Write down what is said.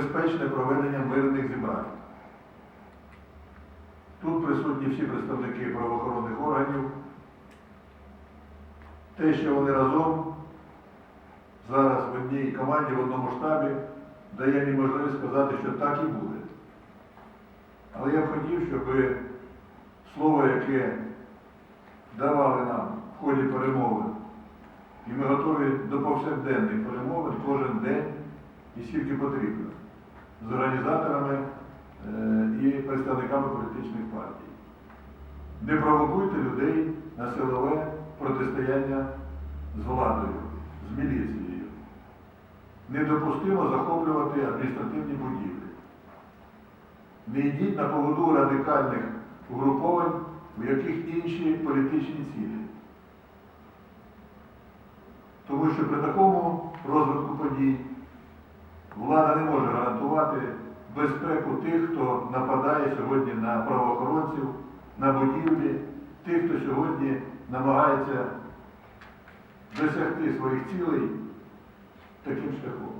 безпечне проведення мирних зібрань. Тут присутні всі представники правоохоронних органів. Те, що вони разом зараз в одній команді, в одному штабі, дає мені можливість сказати, що так і буде. Але я б хотів, щоб слово, яке давали нам в ході перемовин, і ми готові до повсякденних перемовин кожен день і скільки потрібно з організаторами е, і представниками політичних партій. Не провокуйте людей на силове протистояння з владою, з міліцією. Недопустимо захоплювати адміністративні будівлі. Не йдіть на поводу радикальних угруповань, у яких інші політичні цілі. Тому що при такому розвитку подій безпеку тих, хто нападає сьогодні на правоохоронців, на будівлі, тих, хто сьогодні намагається досягти своїх цілей таким шляхом.